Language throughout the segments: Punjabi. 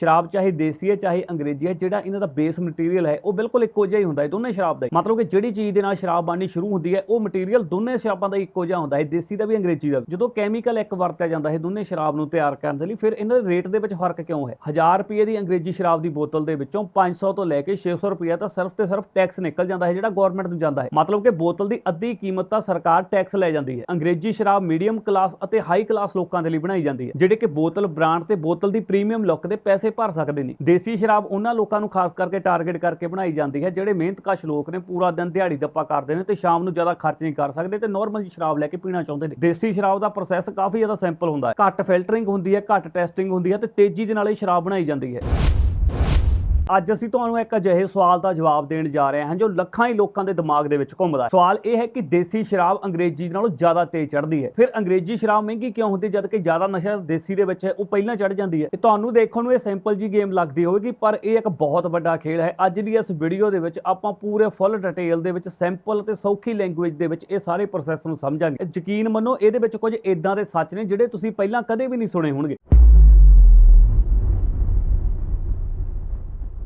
ਸ਼ਰਾਬ ਚਾਹੇ ਦੇਸੀ ਹੈ, ਚਾਹੇ ਅੰਗਰੇਜ਼ੀ ਹੈ, ਜਿਹੜਾ ਇਹਨਾਂ ਦਾ ਬੇਸ ਮਟੀਰੀਅਲ ਹੈ, ਉਹ ਬਿਲਕੁਲ ਇੱਕੋ ਜਿਹਾ ਹੀ ਹੁੰਦਾ ਹੈ, ਦੋਨੇ ਸ਼ਰਾਬ ਦਾ ਮਤਲਬ ਕਿ ਜਿਹੜੀ ਚੀਜ਼ ਦੇ ਨਾਲ ਸ਼ਰਾਬ ਬਣਨੀ ਸ਼ੁਰੂ ਹੁੰਦੀ ਹੈ, ਉਹ ਮਟੀਰੀਅਲ ਦੋਨੇ ਸ਼ਰਾਬਾਂ ਦਾ ਇੱਕੋ ਜਿਹਾ ਹੁੰਦਾ ਹੈ, ਦੇਸੀ ਦਾ ਵੀ, ਅੰਗਰੇਜ਼ੀ ਦਾ ਵੀ। ਜਦੋਂ ਕੈਮੀਕਲ ਇੱਕ ਵਰਤਿਆ ਜਾਂਦਾ ਹੈ, ਦੋਨੇ ਸ਼ਰਾਬ ਨੂੰ ਤਿਆਰ ਕਰਨ ਦੇ ਲਈ, ਫਿਰ ਇਹਨਾਂ ਦੇ ਰੇਟ ਦੇ ਵਿੱਚ ਫ਼ਰਕ ਕਿਉਂ ਹੈ? 1000 ਰੁਪਏ ਦੀ ਅੰਗਰੇਜ਼ੀ ਸ਼ਰਾਬ ਦੀ ਬੋਤਲ ਦੇ ਵਿੱਚੋਂ 500 ਤੋਂ ਲੈ ਕੇ 600 ਰੁਪਏ ਤਾਂ ਸਿਰਫ ਤੇ ਸਿਰਫ ਟੈਕਸ ਨਿਕਲ ਜਾਂਦਾ ਹੈ, ਜਿਹੜਾ ਗਵਰਨਮੈਂਟ ਨੂੰ ਜਾਂਦਾ ਹੈ। ਮਤਲਬ ਕਿ ਬੋਤਲ ਦੀ ਅੱਧੀ ਕੀਮਤ ਤਾਂ ਸਰਕਾਰ ਟੈਕਸ ਲੈ ਜਾਂਦੀ ਹੈ। ਅੰਗਰੇਜ਼ੀ ਸ਼ਰਾਬ ਮੀਡੀਅਮ ਕਲਾਸ ਅਤੇ ਹਾਈ ਕਲਾਸ ਲੋਕਾਂ ਦੇ ਲਈ ਬਣਾਈ ਜਾਂਦੀ ਹੈ, ਜਿਹੜੇ ਕਿ ਬੋਤਲ ਬ੍ਰਾਂਡ ਤੇ ਬੋਤਲ ਦੀ ਪ੍ਰੀਮੀਅਮ ਲੁੱਕ ਦੇ ਪੈਸੇ ਭਰ ਸਕਦੇ ਨੇ। ਦੇਸੀ ਸ਼ਰਾਬ ਉਹਨਾਂ ਲੋਕਾਂ ਨੂੰ ਖਾਸ ਕਰਕੇ ਟਾਰਗੇਟ ਕਰਕੇ ਬਣਾਈ ਜਾਂਦੀ ਹੈ, ਜਿਹੜੇ ਮਿਹਨਤਕਸ਼ ਲੋਕ ਨੇ, ਪੂਰਾ ਦਿਨ ਦਿਹਾੜੀ ਦੱਪਾ ਕਰਦੇ ਨੇ ਤੇ ਸ਼ਾਮ ਨੂੰ ਜ਼ਿਆਦਾ ਖਰਚ ਨਹੀਂ ਕਰ ਸਕਦੇ ਤੇ ਨਾਰਮਲ ਸ਼ਰਾਬ ਲੈ ਕੇ ਪੀਣਾ ਚਾਹੁੰਦੇ ਨੇ। ਦੇਸੀ ਸ਼ਰਾਬ ਦਾ ਪ੍ਰੋਸੈਸ ਕਾਫੀ ਜ਼ਿਆਦਾ ਸਿੰਪਲ ਹੁੰਦਾ ਹੈ। ਘੱਟ ਫਿਲਟਰਿੰਗ ਹੁੰਦੀ ਹੈ, ਘੱਟ ਟੈਸਟਿੰਗ ਹੁੰਦੀ ਹੈ ਤੇ ਤੇਜ਼ੀ ਦੇ ਨਾਲ ਇਹ ਸ਼ਰਾਬ ਬਣਾਈ ਜਾਂਦੀ ਹੈ। ਅੱਜ ਅਸੀਂ ਤੁਹਾਨੂੰ ਇੱਕ ਅਜਿਹੇ ਸਵਾਲ ਦਾ ਜਵਾਬ ਦੇਣ ਜਾ ਰਹੇ ਹਾਂ ਜੋ ਲੱਖਾਂ ਹੀ ਲੋਕਾਂ ਦੇ ਦਿਮਾਗ ਦੇ ਵਿੱਚ ਘੁੰਮਦਾ ਹੈ। ਸਵਾਲ ਇਹ ਹੈ ਕਿ ਦੇਸੀ ਸ਼ਰਾਬ ਅੰਗਰੇਜ਼ੀ ਨਾਲੋਂ ਜ਼ਿਆਦਾ ਤੇਜ਼ ਚੜ੍ਹਦੀ ਹੈ। ਫਿਰ ਅੰਗਰੇਜ਼ੀ ਸ਼ਰਾਬ ਮਹਿੰਗੀ ਕਿਉਂ ਹੁੰਦੀ ਜਦ ਕਿ ਜ਼ਿਆਦਾ ਨਸ਼ਾ ਦੇਸੀ ਦੇ ਵਿੱਚ ਹੈ, ਉਹ ਪਹਿਲਾਂ ਚੜ੍ਹ ਜਾਂਦੀ ਹੈ। ਇਹ ਤੁਹਾਨੂੰ ਦੇਖਣ ਨੂੰ ਇਹ ਸਿੰਪਲ ਜੀ ਗੇਮ ਲੱਗਦੀ ਹੋਵੇਗੀ, ਪਰ ਇਹ ਇੱਕ ਬਹੁਤ ਵੱਡਾ ਖੇਡ ਹੈ। ਅੱਜ ਦੀ ਇਸ ਵੀਡੀਓ ਦੇ ਵਿੱਚ ਆਪਾਂ ਪੂਰੇ ਫੁੱਲ ਡਿਟੇਲ ਦੇ ਵਿੱਚ ਸਿੰਪਲ ਤੇ ਸੌਖੀ ਲੈਂਗੁਏਜ ਦੇ ਵਿੱਚ ਇਹ ਸਾਰੇ ਪ੍ਰੋਸੈਸ ਨੂੰ ਸਮਝਾਂਗੇ। ਯਕੀਨ ਮੰਨੋ, ਇਹਦੇ ਵਿੱਚ ਕੁਝ ਇਦਾਂ ਦੇ ਸੱਚ ਨੇ ਜਿਹੜੇ ਤੁਸੀਂ ਪਹਿਲਾਂ ਕਦੇ ਵੀ ਨਹੀਂ ਸੁਣੇ ਹੋਣਗੇ।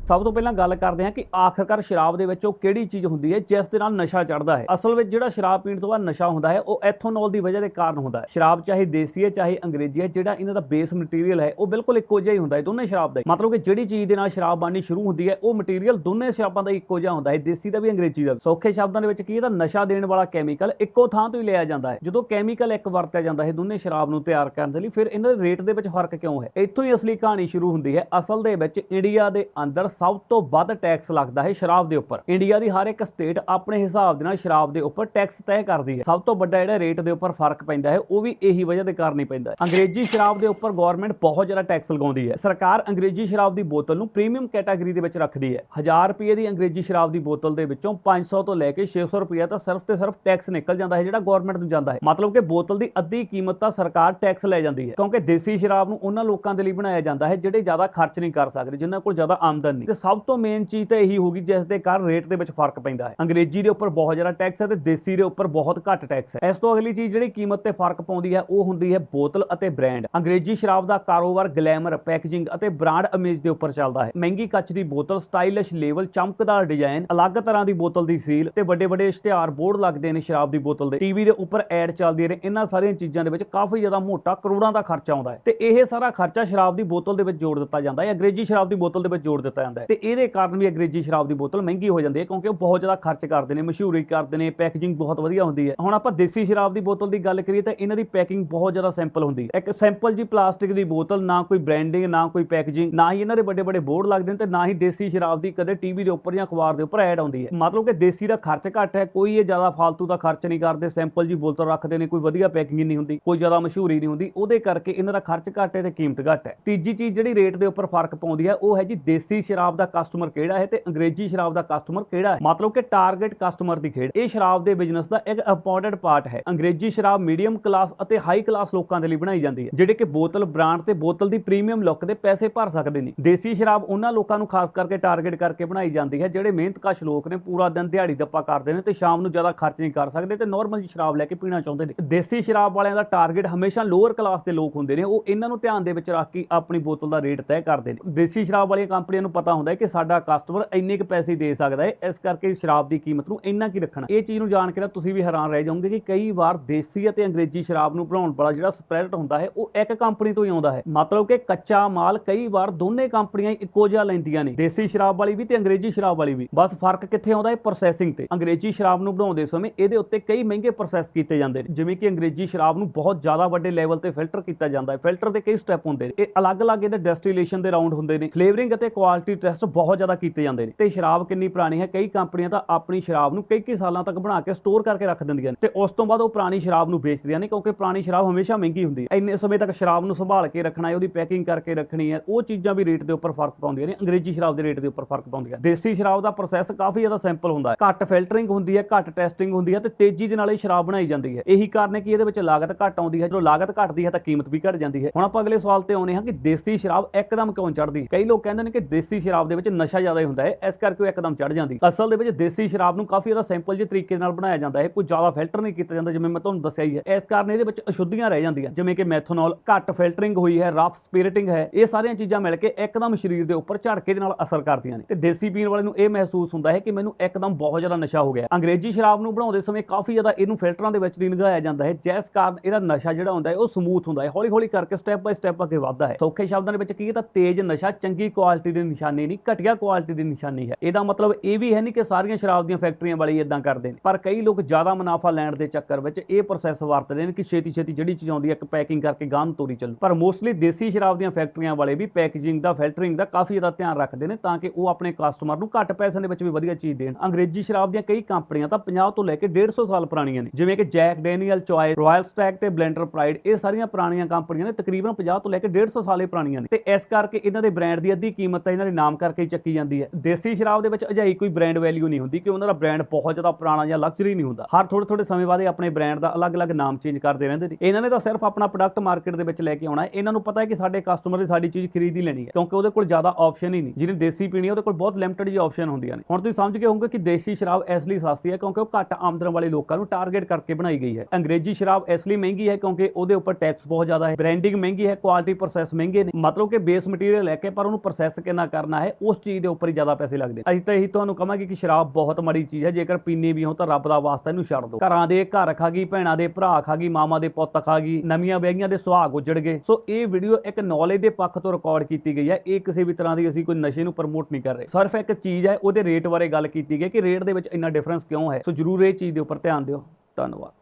ਸਭ ਤੋਂ ਪਹਿਲਾਂ ਗੱਲ ਕਰਦੇ ਹਾਂ ਕਿ ਆਖਰਕਾਰ ਸ਼ਰਾਬ ਦੇ ਵਿੱਚ ਉਹ ਕਿਹੜੀ ਚੀਜ਼ ਹੁੰਦੀ ਹੈ, ਜਿਸ ਦੇ ਨਾਲ ਨਸ਼ਾ ਚੜਦਾ ਹੈ। ਅਸਲ ਵਿੱਚ ਜਿਹੜਾ ਸ਼ਰਾਬ ਪੀਣ ਤੋਂ ਬਾਅਦ ਨਸ਼ਾ ਹੁੰਦਾ ਹੈ, ਉਹ ਐਥੋਨੋਲ ਦੀ ਵਜ੍ਹਾ ਦੇ ਕਾਰਨ ਹੁੰਦਾ ਹੈ। ਸ਼ਰਾਬ ਚਾਹੇ ਦੇਸੀ ਹੈ, ਚਾਹੇ ਅੰਗਰੇਜ਼ੀ ਹੈ, ਜਿਹੜਾ ਇਹਨਾਂ ਦਾ ਬੇਸ ਮਟੀਰੀਅਲ ਹੈ, ਉਹ ਬਿਲਕੁਲ ਇੱਕੋ ਜਿਹਾ ਹੀ ਹੁੰਦਾ ਹੈ, ਦੋਨੇ ਸ਼ਰਾਬ ਦਾ ਮਤਲਬ ਕਿ ਜਿਹੜੀ ਚੀਜ਼ ਦੇ ਨਾਲ ਸ਼ਰਾਬ ਬਣਨੀ ਸ਼ੁਰੂ ਹੁੰਦੀ ਹੈ, ਉਹ ਮਟੀਰੀਅਲ ਦੋਨੇ ਸ਼ਰਾਬਾਂ ਦਾ ਇੱਕੋ ਜਿਹਾ ਹੁੰਦਾ ਹੈ, ਦੇਸੀ ਦਾ ਵੀ, ਅੰਗਰੇਜ਼ੀ ਦਾ ਸੌਖੇ ਸ਼ਬਦਾਂ ਦੇ ਵਿੱਚ ਕੀ ਇਹਦਾ ਨਸ਼ਾ ਦੇਣ ਵਾਲਾ ਕੈਮੀਕਲ ਇੱਕੋ ਥਾਂ ਤੋਂ ਹੀ ਲਿਆ ਜਾਂਦਾ ਹੈ। ਜਦੋਂ ਕੈਮੀਕਲ ਇੱਕ ਵਰਤਿਆ ਜਾਂਦਾ ਹੈ, ਦੋਨੇ ਸ਼ਰਾਬ ਨੂੰ ਤਿਆਰ ਕਰਨ ਦੇ ਲਈ, ਫਿਰ ਇਹਨਾਂ ਦੇ ਰੇਟ ਦੇ ਵਿੱਚ ਫ਼ਰਕ ਕਿਉਂ ਹੈ? ਇੱਥੋਂ ਹੀ ਅਸਲੀ ਕਹਾਣੀ ਸ਼ੁਰੂ ਹੁੰਦੀ ਹੈ। ਅਸਲ ਦੇ ਵਿੱਚ ਇੰਡੀਆ ਦੇ ਅੰਦਰ ਸਭ ਤੋਂ ਵੱਧ ਟੈਕਸ ਲੱਗਦਾ ਹੈ ਸ਼ਰਾਬ ਦੇ ਉੱਪਰ। ਇੰਡੀਆ ਦੀ ਹਰ ਇੱਕ ਸਟੇਟ ਆਪਣੇ ਹਿਸਾਬ ਦੇ ਨਾਲ ਸ਼ਰਾਬ ਦੇ ਉੱਪਰ ਟੈਕਸ ਤੈਅ ਕਰਦੀ ਹੈ। ਸਭ ਤੋਂ ਵੱਡਾ ਜਿਹੜਾ ਰੇਟ ਦੇ ਉੱਪਰ ਫ਼ਰਕ ਪੈਂਦਾ ਹੈ, ਉਹ ਵੀ ਇਹੀ ਵਜ੍ਹਾ ਦੇ ਕਾਰਨ ਹੀ ਪੈਂਦਾ ਹੈ। ਅੰਗਰੇਜ਼ੀ ਸ਼ਰਾਬ ਦੇ ਉੱਪਰ ਗਵਰਨਮੈਂਟ ਬਹੁਤ ਜ਼ਿਆਦਾ ਟੈਕਸ ਲਗਾਉਂਦੀ ਹੈ। ਸਰਕਾਰ ਅੰਗਰੇਜ਼ੀ ਸ਼ਰਾਬ ਦੀ ਬੋਤਲ ਨੂੰ ਪ੍ਰੀਮੀਅਮ ਕੈਟਾਗਰੀ ਦੇ ਵਿੱਚ ਰੱਖਦੀ ਹੈ। 1000 ਰੁਪਏ ਦੀ ਅੰਗਰੇਜ਼ੀ ਸ਼ਰਾਬ ਦੀ ਬੋਤਲ ਦੇ ਵਿੱਚੋਂ 500 ਤੋਂ ਲੈ ਕੇ 600 ਰੁਪਏ ਤਾਂ ਸਿਰਫ ਤੇ ਸਿਰਫ ਟੈਕਸ ਨਿਕਲ ਜਾਂਦਾ ਹੈ, ਜਿਹੜਾ ਗਵਰਨਮੈਂਟ ਨੂੰ ਜਾਂਦਾ ਹੈ। ਮਤਲਬ ਕਿ ਬੋਤਲ ਦੀ ਅੱਧੀ ਕੀਮਤ ਤਾਂ ਸਰਕਾਰ ਟੈਕਸ ਲੈ ਜਾਂਦੀ ਹੈ, ਕਿਉਂਕਿ ਦੇਸੀ ਸ਼ਰਾਬ ਨੂੰ ਉਹਨਾਂ ਲੋਕਾਂ ਦੇ ਲਈ ਬਣਾਇਆ ਜਾਂਦਾ ਹੈ, ਜਿਹੜੇ ਜ਼ਿਆਦਾ ਖਰਚ ਨਹੀਂ ਕਰ ਸਕਦੇ, ਜਿਨ੍ਹਾਂ ਕੋਲ ਜ਼ਿਆਦਾ ਆਮਦਨ ਨਹੀਂ। ਤੇ ਸਭ ਤੋਂ ਮੇਨ ਚੀਜ਼ ਤਾਂ ਇਹੀ ਹੋਗੀ ਜਿਸ ਦੇ ਕਾਰਨ ਰੇਟ ਦੇ ਵਿੱਚ ਫ਼ਰਕ ਪੈਂਦਾ ਹੈ। ਅੰਗਰੇਜ਼ੀ ਦੇ ਉੱਪਰ ਬਹੁਤ ਜ਼ਿਆਦਾ ਟੈਕਸ ਹੈ ਤੇ ਦੇਸੀ ਦੇ ਉੱਪਰ ਬਹੁਤ ਘੱਟ ਟੈਕਸ ਹੈ। ਇਸ ਤੋਂ ਅਗਲੀ ਚੀਜ਼ ਜਿਹੜੀ ਕੀਮਤ ਤੇ ਫ਼ਰਕ ਪਾਉਂਦੀ ਹੈ, ਉਹ ਹੁੰਦੀ ਹੈ ਬੋਤਲ ਅਤੇ ਬ੍ਰਾਂਡ ਅੰਗਰੇਜ਼ੀ ਸ਼ਰਾਬ ਦਾ ਕਾਰੋਬਾਰ ਗਲੈਮਰ ਪੈਕੇਜਿੰਗ ਅਤੇ ਬ੍ਰਾਂਡ ਇਮੇਜ ਦੇ ਉੱਪਰ ਚੱਲਦਾ ਹੈ। ਮਹਿੰਗੀ ਕੱਚ ਦੀ ਬੋਤਲ ਸਟਾਈਲਿਸ਼ ਲੇਬਲ ਚਮਕਦਾਰ ਡਿਜ਼ਾਈਨ ਅਲੱਗ ਤਰ੍ਹਾਂ ਦੀ ਬੋਤਲ ਦੀ ਸੀਲ ਤੇ ਵੱਡੇ ਵੱਡੇ ਇਸ਼ਤਿਹਾਰ ਬੋਰਡ ਲੱਗਦੇ ਨੇ ਸ਼ਰਾਬ ਦੀ ਬੋਤਲ ਦੇ। ਟੀਵੀ ਦੇ ਉੱਪਰ ਐਡ ਚੱਲਦੀ ਨੇ ਇਹਨਾਂ ਸਾਰੀਆਂ ਚੀਜ਼ਾਂ ਦੇ ਵਿੱਚ ਕਾਫੀ ਜ਼ਿਆਦਾ ਮੋਟਾ ਕਰੋੜਾਂ ਦਾ ਖਰਚਾ ਆਉਂਦਾ ਹੈ। ਤੇ ਇਹ ਸਾਰਾ ਖਰਚਾ ਸ਼ਰਾਬ ਦੀ ਬੋਤਲ ਦੇ ਵਿੱਚ ਜੋੜ ਦਿੱਤਾ ਜਾਂਦਾ ਹੈ। ਅੰਗਰੇਜ਼ੀ ਸ਼ਰਾਬ ਦੀ ਬੋਤਲ ਦੇ ਵਿੱਚ ਜੋੜ ਦਿੱਤਾ ਜਾਂਦਾ ਹੈ। ਤੇ ਇਹਦੇ ਕਾਰਨ ਵੀ ਅੰਗਰੇਜ਼ੀ ਸ਼ਰਾਬ ਦੀ ਬੋਤਲ ਮਹਿੰਗੀ ਹੋ ਜਾਂਦੀ ਹੈ ਕਿਉਂਕਿ ਉਹ ਬਹੁਤ ਜ਼ਿਆਦਾ ਖਰਚ ਕਰਦੇ ਨੇ, ਮਸ਼ਹੂਰੀ ਕਰਦੇ ਨੇ, ਪੈਕੇਜਿੰਗ ਬਹੁਤ ਵਧੀਆ ਹੁੰਦੀ ਹੈ। ਹੁਣ ਆਪਾਂ ਦੇਸੀ ਸ਼ਰਾਬ ਦੀ ਬੋਤਲ ਦੀ ਗੱਲ ਕਰੀਏ ਤਾਂ ਇਹਨਾਂ ਦੀ ਪੈਕਿੰਗ ਬਹੁਤ ਜ਼ਿਆਦਾ ਸਿੰਪਲ ਹੁੰਦੀ ਹੈ। ਇੱਕ ਸਿੰਪਲ ਜੀ ਪਲਾਸਟਿਕ ਦੀ ਬੋਤਲ, ਨਾ ਕੋਈ ਬ੍ਰਾਂਡਿੰਗ, ਨਾ ਕੋਈ ਪੈਕੇਜਿੰਗ, ਨਾ ਹੀ ਇਹਨਾਂ ਦੇ ਵੱਡੇ ਵੱਡੇ ਬੋਰਡ ਲੱਗਦੇ ਨੇ ਤੇ ਨਾ ਹੀ ਦੇਸੀ ਸ਼ਰਾਬ ਦੀ ਕਦੇ ਟੀਵੀ ਦੇ ਉੱਪਰ ਜਾਂ ਅਖਬਾਰ ਦੇ ਉੱਪਰ ਐਡ ਆਉਂਦੀ ਹੈ। ਮਤਲਬ ਕਿ ਦੇਸੀ ਦਾ ਖਰਚ ਘੱਟ ਹੈ, ਕੋਈ ਇਹ ਜ਼ਿਆਦਾ ਫालतू ਦਾ ਖਰਚ ਨਹੀਂ ਕਰਦੇ, ਸਿੰਪਲ ਜੀ ਬੋਤਲ ਰੱਖਦੇ ਨੇ, ਕੋਈ ਵਧੀਆ ਪੈਕਿੰਗ ਨਹੀਂ ਹੁੰਦੀ, ਕੋਈ ਜ਼ਿਆਦਾ ਮਸ਼ਹੂਰੀ ਨਹੀਂ ਹੁੰਦੀ, ਉਹਦੇ ਕਰਕੇ ਇਹਨਾਂ ਦਾ ਖਰਚ ਘੱਟ ਹੈ ਤੇ ਕੀਮਤ ਘੱਟ ਹੈ। ਤੀਜੀ ਚੀਜ਼ ਜਿਹੜੀ ਰੇਟ ਦੇ ਉੱਪਰ ਫ਼ਰਕ ਪਾਉਂਦੀ ਹੈ, ਉਹ ਹੈ ਜੀ ਦੇਸੀ ਸ਼ਰਾਬ ਦਾ ਕਸਟਮਰ ਕਿਹੜਾ ਹੈ ਤੇ ਅੰਗਰੇਜ਼ੀ ਸ਼ਰਾਬ ਦਾ ਕਸਟਮਰ ਕਿਹੜਾ ਹੈ? ਮਤਲਬ ਕਿ ਟਾਰਗੇਟ ਕਸਟਮਰ ਦੀ ਖੇਡ। ਇਹ ਸ਼ਰਾਬ ਦੇ ਬਿਜ਼ਨਸ ਦਾ ਇੱਕ ਇੰਪੋਰਟੈਂਟ ਪਾਰਟ ਹੈ। ਅੰਗਰੇਜ਼ੀ ਸ਼ਰਾਬ ਮੀਡੀਅਮ ਕਲਾਸ ਅਤੇ ਹਾਈ ਕਲਾਸ ਲੋਕਾਂ ਦੇ ਲਈ ਬਣਾਈ ਜਾਂਦੀ ਹੈ, ਜਿਹੜੇ ਕਿ ਬੋਤਲ ਬ੍ਰਾਂਡ ਤੇ ਬੋਤਲ ਦੀ ਪ੍ਰੀਮੀਅਮ ਲੁੱਕ ਦੇ ਪੈਸੇ ਭਰ ਸਕਦੇ ਨੇ। ਦੇਸੀ ਸ਼ਰਾਬ ਉਹਨਾਂ ਲੋਕਾਂ ਨੂੰ ਖਾਸ ਕਰਕੇ ਟਾਰਗੇਟ ਕਰਕੇ ਬਣਾਈ ਜਾਂਦੀ ਹੈ, ਜਿਹੜੇ ਮਿਹਨਤਕਸ਼ ਲੋਕ ਨੇ, ਪੂਰਾ ਦਿਨ ਦਿਹਾੜੀ ਦੱਪਾ ਕਰਦੇ ਨੇ ਤੇ ਸ਼ਾਮ ਨੂੰ ਜ਼ਿਆਦਾ ਖਰਚ ਨਹੀਂ ਕਰ ਸਕਦੇ ਤੇ ਨਾਰਮਲ ਸ਼ਰਾਬ ਲੈ ਕੇ ਪੀਣਾ ਚਾਹੁੰਦੇ ਨੇ। ਦੇਸੀ ਸ਼ਰਾਬ ਵਾਲਿਆਂ ਦਾ ਟਾਰਗੇਟ ਹਮੇਸ਼ਾ ਲੋਅਰ ਕਲਾਸ ਦੇ ਲੋਕ ਹੁੰਦੇ ਨੇ, ਉਹ ਇਹਨਾਂ ਨੂੰ ਧਿਆਨ ਦੇ ਵਿੱਚ ਰੱਖ ਕੇ ਆਪਣੀ ਬੋਤਲ ਦਾ ਰੇਟ ਤੈਅ ਕਰਦੇ ਨੇ। ਦੇਸੀ ਸ਼ਰਾਬ ਵਾਲੀਆਂ ਕੰਪਨੀਆਂ ਨੂੰ ਪਤਾ ਹੁੰਦਾ ਹੈ ਕਿ ਸਾਡਾ ਕਸਟਮਰ ਇੰਨੇ ਕੁ ਪੈਸੇ ਦੇ ਸਕਦਾ ਹੈ, ਇਸ ਕਰਕੇ ਸ਼ਰਾਬ ਦੀ ਕੀਮਤ ਨੂੰ ਇੰਨਾ ਕੀ ਰੱਖਣਾ ਇਹ ਚੀਜ਼ ਨੂੰ ਜਾਣ ਕੇ ਤਾਂ ਤੁਸੀਂ ਵੀ ਹੈਰਾਨ ਰਹਿ ਜਾਓਗੇ ਕਿ ਕਈ ਵਾਰ ਦੇਸੀ ਅਤੇ ਅੰਗਰੇਜ਼ੀ ਸ਼ਰਾਬ ਨੂੰ ਬਣਾਉਣ ਵਾਲਾ ਜਿਹੜਾ ਸਪਰੈਡ ਹੁੰਦਾ ਹੈ, ਉਹ ਇੱਕ ਕੰਪਨੀ ਤੋਂ ਹੀ ਆਉਂਦਾ ਹੈ। ਮਤਲਬ ਕਿ ਕੱਚਾ ਮਾਲ ਕਈ ਵਾਰ ਦੋਨੇ ਕੰਪਨੀਆਂ ਇੱਕੋ ਜਿਹਾ ਲੈਂਦੀਆਂ ਨੇ, ਦੇਸੀ ਸ਼ਰਾਬ ਵਾਲੀ ਵੀ ਤੇ ਅੰਗਰੇਜ਼ੀ ਸ਼ਰਾਬ ਵਾਲੀ ਵੀ। ਬਸ ਫ਼ਰਕ ਕਿੱਥੇ ਆਉਂਦਾ ਹੈ? ਪ੍ਰੋਸੈਸਿੰਗ ਤੇ। ਅੰਗਰੇਜ਼ੀ ਸ਼ਰਾਬ ਨੂੰ ਬਣਾਉਂਦੇ ਸਮੇਂ ਇਹਦੇ ਉੱਤੇ ਕਈ ਮਹਿੰਗੇ ਪ੍ਰੋਸੈਸ ਕੀਤੇ ਜਾਂਦੇ ਨੇ, ਜਿਵੇਂ ਕਿ ਅੰਗਰੇਜ਼ੀ ਸ਼ਰਾਬ ਨੂੰ ਬਹੁਤ ਜ਼ਿਆਦਾ ਵੱਡੇ ਲੈਵਲ ਤੇ ਫਿਲਟਰ ਕੀਤਾ ਜਾਂਦਾ ਹੈ। ਫਿਲਟਰ ਦੇ ਕਈ ਸਟੈਪ ਹੁੰਦੇ ਨੇ। ਇਹ ਅਲੱਗ-ਅਲੱਗ ਇਹਦੇ ਡੈਸਟੀਲੇਸ਼ਨ ਦੇ ਰਾਉਂਡ ਹੁੰਦੇ ਨੇ। ਫਲੇਵਰਿੰਗ ਅਤੇ ਕੁਆਲਿਟੀ ਟੈਸਟ ਬਹੁਤ ਜ਼ਿਆਦਾ ਕੀਤੇ ਜਾਂਦੇ ਨੇ। ਤੇ ਸ਼ਰਾਬ ਕਿੰਨੀ ਪੁਰਾਣੀ ਹੈ, ਕਈ ਕੰਪਨੀਆਂ ਤਾਂ ਆਪਣੀ ਸ਼ਰਾਬ ਨੂੰ ਕਈ ਕਈ ਸਾਲਾਂ ਤੱਕ ਬਣਾ ਕੇ ਸਟੋਰ ਕਰਕੇ ਰੱਖ ਦਿੰਦੀਆਂ ਨੇ। ਤੇ ਉਸ ਤੋਂ ਬਾਅਦ ਉਹ ਪੁਰਾਣੀ ਸ਼ਰਾਬ ਨੂੰ ਵੇਚਦੀਆਂ ਨੇ, ਕਿਉਂਕਿ ਪੁਰਾਣੀ ਸ਼ਰਾਬ ਹਮੇਸ਼ਾ ਮਹਿੰਗੀ ਹੁੰਦੀ ਹੈ। ਇੰਨੇ ਸਮੇਂ ਤੱਕ ਸ਼ਰਾਬ ਨੂੰ ਸੰਭਾਲ ਕੇ ਰੱਖਣਾ ਹੈ, ਉਹਦੀ ਪੈਕਿੰਗ ਕਰਕੇ ਰੱਖਣੀ ਹੈ, ਉਹ ਚੀਜ਼ਾਂ ਵੀ ਰੇਟ ਦੇ ਉੱਪਰ ਫ਼ਰਕ ਪਾਉਂਦੀਆਂ ਨੇ, ਅੰਗਰੇਜ਼ੀ ਸ਼ਰਾਬ ਦੇ ਰੇਟ ਦੇ ਉੱਪਰ ਫ਼ਰਕ ਪਾਉਂਦੀਆਂ ਦੇਸੀ ਸ਼ਰਾਬ ਦਾ ਪ੍ਰੋਸੈਸ ਕਾਫੀ ਜ਼ਿਆਦਾ ਸਿੰਪਲ ਹੁੰਦਾ ਹੈ। ਘੱਟ ਫਿਲਟਰਿੰਗ ਹੁੰਦੀ ਹੈ, ਘੱਟ ਟੈਸਟਿੰਗ ਹੁੰਦੀ ਹੈ ਤੇ ਤੇਜ਼ੀ ਦੇ ਨਾਲ ਇਹ ਸ਼ਰਾਬ ਬਣਾਈ ਜਾਂਦੀ ਹੈ। ਇਹੀ ਕਾਰਨ ਹੈ ਕਿ ਇਹਦੇ ਵਿੱਚ ਲਾਗਤ ਘੱਟ ਆਉਂਦੀ ਹੈ, ਜਦੋਂ ਲਾਗਤ ਘਟਦੀ ਹੈ ਤਾਂ ਕੀਮਤ ਵੀ ਘਟ ਜਾਂਦੀ ਹੈ। ਹੁਣ ਆਪਾਂ ਅਗਲੇ ਸਵਾਲ ਤੇ ਆਉਨੇ ਹਾਂ ਕਿ ਦੇਸੀ ਸ਼ਰਾਬ ਇੱਕਦਮ ਕਿਉਂ ਚੜਦੀ ਹੈ? ਕਈ ਲੋਕ ਕਹਿੰਦੇ ਨੇ ਕਿ ਦੇਸੀ ਸ਼ਰਾਬ ਦੇ ਵਿੱਚ ਨਸ਼ਾ ਜ਼ਿਆਦਾ ਹੀ ਹੁੰਦਾ ਹੈ, ਇਸ ਕਰਕੇ ਉਹ ਇੱਕਦਮ ਚੜ ਜਾਂਦੀ। ਅਸਲ ਦੇ ਵਿੱਚ ਦੇਸੀ ਸ਼ਰਾਬ ਨੂੰ ਕਾਫੀ ਜ਼ਿਆਦਾ ਸਿੰਪਲ ਜਿਹੇ ਤਰੀਕੇ ਨਾਲ ਬਣਾਇਆ ਜਾਂਦਾ ਹੈ, ਕੋਈ ਜ਼ਿਆਦਾ ਫਿਲਟਰ ਨਹੀਂ ਕੀਤਾ ਜਾਂਦਾ, ਜਿਵੇਂ ਮੈਂ ਤੁਹਾਨੂੰ ਦੱਸਿਆ ਹੀ ਹੈ। ਇਸ ਕਾਰਨ ਇਹਦੇ ਵਿੱਚ ਅਸ਼ੁੱਧੀਆਂ ਰਹਿ ਜਾਂਦੀਆਂ, ਜਿਵੇਂ ਕਿ ਮੈਥਨੋਲ ਘੱਟ ਫਿਲਟਰਿੰਗ ਹੋਈ ਹੈ ਰਫ ਸਪਿਰਿਟਿੰਗ ਹੈ, ਇਹ ਸਾਰੀਆਂ ਚੀਜ਼ਾਂ ਮਿਲ ਕੇ ਇੱਕਦਮ ਸਰੀਰ ਦੇ ਉੱਪਰ ਝੜਕੇ ਦੇ ਨਾਲ ਅਸਰ ਕਰਦੀਆਂ ਨੇ। ਤੇ ਦੇਸੀ ਪੀਣ ਵਾਲੇ ਨੂੰ ਇਹ ਮਹਿਸੂਸ ਹੁੰਦਾ ਹੈ ਕਿ ਮੈਨੂੰ ਇੱਕਦਮ ਬਹੁਤ ਜ਼ਿਆਦਾ ਨਸ਼ਾ ਹੋ ਗਿਆ। ਅੰਗਰੇਜ਼ੀ ਸ਼ਰਾਬ ਨੂੰ ਬਣਾਉਂਦੇ ਸਮੇਂ ਕਾਫੀ ਜ਼ਿਆਦਾ ਇਹਨੂੰ ਫਿਲਟਰਾਂ ਦੇ ਵਿੱਚ ਨਹੀਂ ਲਗਾਇਆ ਜਾਂਦਾ ਹੈ, ਜਿਸ ਕਾਰਨ ਇਹਦਾ ਨਸ਼ਾ ਜਿਹੜਾ ਹੁੰਦਾ ਹੈ, ਉਹ ਸਮੂਥ ਹੁੰਦਾ ਹੈ ਹੌਲੀ ਹੌਲੀ ਕਰਕੇ ਸਟੈਪ ਬਾਈ ਸਟੈਪ ਅੱਗੇ ਵੱਧਦਾ ਹੈ। ਸੌਖੇ ਸ਼ਬਦਾਂ ਦੇ ਵਿੱਚ ਕੀ ਹੈ, ਤਾਂ ਤੇਜ਼ ਨਸ਼ਾ ਚੰਗੀ ਕੁਆਲਿਟੀ ਦੇ ਨਿਸ਼ਾਨੀ ਨਹੀਂ, ਘਟੀਆ ਕੁਆਲਿਟੀ ਦੀ ਨਿਸ਼ਾਨੀ ਹੈ। ਇਹਦਾ ਮਤਲਬ ਇਹ ਵੀ ਹੈ ਨਹੀਂ ਕਿ ਸਾਰੀਆਂ ਸ਼ਰਾਬ ਦੀਆਂ ਫੈਕਟਰੀਆਂ ਵਾਲੇ ਇਦਾਂ ਕਰਦੇ ਨੇ। ਪਰ ਕਈ ਲੋਕ ਜ਼ਿਆਦਾ ਮੁਨਾਫਾ ਲੈਣ ਦੇ ਚੱਕਰ ਵਿੱਚ ਇਹ ਪ੍ਰੋਸੈਸ ਵਰਤਦੇ ਨੇ ਕਿ ਛੇਤੀ ਛੇਤੀ ਜਿਹੜੀ ਚੀਜ਼ ਆਉਂਦੀ ਹੈ, ਇੱਕ ਪੈਕਿੰਗ ਕਰਕੇ ਗਾਂ ਤੋਰੀ ਚੱਲੂ। ਪਰ ਮੋਸਟਲੀ ਦੇਸੀ ਸ਼ਰਾਬ ਦੀਆਂ ਫੈਕਟਰੀਆਂ ਵਾਲੇ ਵੀ ਪੈਕੇਜਿੰਗ ਦਾ ਫਿਲਟਰਿੰਗ ਦਾ ਕਾਫੀ ਜ਼ਿਆਦਾ ਧਿਆਨ ਰੱਖਦੇ ਨੇ ਤਾਂ ਕਿ ਉਹ ਆਪਣੇ ਕਸਟਮਰ ਨੂੰ ਘੱਟ ਪੈਸਿਆਂ ਦੇ ਵਿੱਚ ਵੀ ਵਧੀਆ ਚੀਜ਼ ਦੇਣ। ਅੰਗਰੇਜ਼ੀ ਸ਼ਰਾਬ ਦੀਆਂ ਕਈ ਕੰਪਨੀਆਂ ਤਾਂ 50 ਤੋਂ ਲੈ ਕੇ 150 ਸਾਲ ਪੁਰਾਣੀਆਂ ਨੇ। ਜਿਵੇਂ ਕਿ Jack Daniel choice Royal Stag ਤੇ ਬਲੈਂਡਰ ਪ੍ਰਾਈਡ ਇਹ ਸਾਰੀਆਂ ਪੁਰਾਣੀਆਂ ਕੰਪਨੀਆਂ ਨੇ ਤਕਰੀਬਨ 50 ਤੋਂ ਲੈ ਕੇ 150 ਸਾਲੇ ਪੁਰਾਣੀਆਂ ਨੇ। ਤੇ ਇਸ ਕਰਕੇ ਇਹਨਾਂ ਦੇ ਬ੍ਰਾਂਡ ਦੀ ਅੱਧੀ ਕੀਮਤ ਤਾਂ ਇਹਨਾਂ ਦੇ ਨਾਮ ਕਰਕੇ ਹੀ ਚੱਕੀ ਜਾਂਦੀ ਹੈ। ਦੇਸੀ ਸ਼ਰਾਬ ਦੇ ਵਿੱਚ ਅਜਾਈ ਕੋਈ ਬ੍ਰਾਂਡ ਵੈਲਿਊ ਨਹੀਂ ਹੁੰਦੀ ਕਿ ਉਹਨਾਂ ਦਾ ਬ੍ਰਾਂਡ ਬਹੁਤ ਜ਼ਿਆਦਾ ਪੁਰਾਣਾ ਜਾਂ ਲਗਜ਼ਰੀ ਨਹੀਂ ਹੁੰਦਾ। ਹਰ ਥੋੜੇ ਥੋੜੇ ਸਮੇਂ ਬਾਅਦ ਇਹ ਆਪਣੇ ਬ੍ਰਾਂਡ ਦਾ ਅਲੱਗ-ਅਲੱਗ ਨਾਮ ਚੇਂਜ ਕਰਦੇ ਰਹਿੰਦੇ ਨੇ। ਇਹਨਾਂ ਨੇ ਤਾਂ ਸਿਰਫ ਆਪਣਾ ਪ੍ਰੋਡਕਟ ਮਾਰਕੀਟ ਦੇ ਵਿੱਚ ਲੈ ਕੇ ਆਉਣਾ ਹੈ। ਇਹਨਾਂ ਨੂੰ ਪਤਾ ਹੈ ਕਿ ਸਾਡੇ ਕਸਟਮਰ ਨੇ ਸਾਡੀ ਚੀਜ਼ ਖਰੀਦ ਹੀ ਲੈਣੀ ਹੈ, ਕਿਉਂਕਿ ਉਹਦੇ ਕੋਲ ਜ਼ਿਆਦਾ ਆਪਸ਼ਨ ਹੀ ਨਹੀਂ। ਜਿਹਨੇ ਦੇਸੀ ਪੀਣੀ ਉਹਦੇ ਕੋਲ ਬਹੁਤ ਲਿਮਟਿਡ ਜਿਹੀ ਆਪਸ਼ਨ ਹੁੰਦੀਆਂ ਨੇ। ਹੁਣ ਤੁਸੀਂ ਸਮਝ ਗਏ ਹੋਵੋਗੇ ਕਿ ਦੇਸੀ ਸ਼ਰਾਬ ਇਸ ਲਈ ਸਸਤੀ ਹੈ ਕਿਉਂਕਿ ਉਹ ਘੱਟ ਆਮਦਨ ਵਾਲੇ ਲੋਕਾਂ ਨੂੰ ਟਾਰਗੇਟ ਕਰਕੇ ਬਣਾਈ ਗਈ ਹੈ। ਅੰਗਰੇਜ਼ੀ ਸ਼ਰਾਬ ਇਸ ਲਈ ਮਹਿੰਗੀ ਹੈ ਕਿਉਂਕਿ ਉਹਦੇ ਉੱਪਰ ਟੈਕਸ ਬਹੁਤ ਜ਼ਿਆਦਾ ਹੈ। ਬ੍ਰਾਂਡਿੰਗ ਮਹਿੰਗੀ ਹੈ ਕੁਆਲਿਟੀ ਪ੍ਰੋਸੈਸ ਮਹਿੰਗੇ ਨੇ। ਮਤਲਬ ਕਿ ਬੇਸ ਮਟੀਰੀਅਲ ਲੈ ਕੇ ਪਰ ਉਹਨੂੰ ਪ੍ਰੋਸੈਸ ਕਿੰਨਾ ਕਰਨਾ ਹੈ, ਉਸ ਚੀਜ਼ ਦੇ ਉੱਪਰ ਹੀ ਜ਼ਿਆਦਾ ਪੈਸੇ ਲੱਗਦੇ ਅਸੀਂ ਤਾਂ ਇਹੀ ਤੁਹਾਨੂੰ ਕਹਾਂਗੇ ਕਿ ਸ਼ਰਾਬ ਬਹੁਤ ਮਾੜੀ ਚੀਜ਼ ਹੈ, ਜੇਕਰ ਪੀਣੀ ਵੀ ਹੋ ਤਾਂ ਰੱਬ ਦਾ ਵਾਸਤਾ ਇਹਨੂੰ ਛੱਡ ਦਿਓ। ਘਰਾਂ ਦੇ, ਘਰ ਖਾ ਗਈ, ਭੈਣਾਂ ਦੇ, ਭਰਾ ਖਾ ਗਈ ਮਾਮਾ ਦੇ ਪੁੱਤ ਖਾ ਗਈ, ਨਵੀਆਂ ਵਿਆਹੀਆਂ ਦੇ ਸੁਹਾਗ ਉਜੜ ਗਏ। ਸੋ ਇਹ ਵੀਡੀਓ ਇੱਕ ਨੌਲੇਜ ਦੇ ਪੱਖ ਤੋਂ ਰਿਕਾਰਡ ਕੀਤੀ ਗਈ ਹੈ। ਇਹ ਕਿਸੇ ਵੀ ਤਰ੍ਹਾਂ ਦੀ ਅਸੀਂ ਕੋਈ ਨਸ਼ੇ ਨੂੰ ਪ੍ਰਮੋਟ ਨਹੀਂ ਕਰ ਰਹੇ। ਸਿਰਫ ਇੱਕ ਚੀਜ਼ ਹੈ, ਉਹਦੇ ਰੇਟ ਬਾਰੇ ਗੱਲ ਕੀਤੀ ਗਈ ਕਿ ਰੇਟ ਦੇ ਵਿੱਚ ਇੰਨਾ ਡਿਫਰੈਂਸ ਕਿਉਂ ਹੈ। ਸੋ ਜਰੂਰ ਇਹ ਚੀਜ਼ ਦੇ ਉੱਪਰ ਧਿਆਨ ਦਿਓ। ਧੰਨਵਾਦ।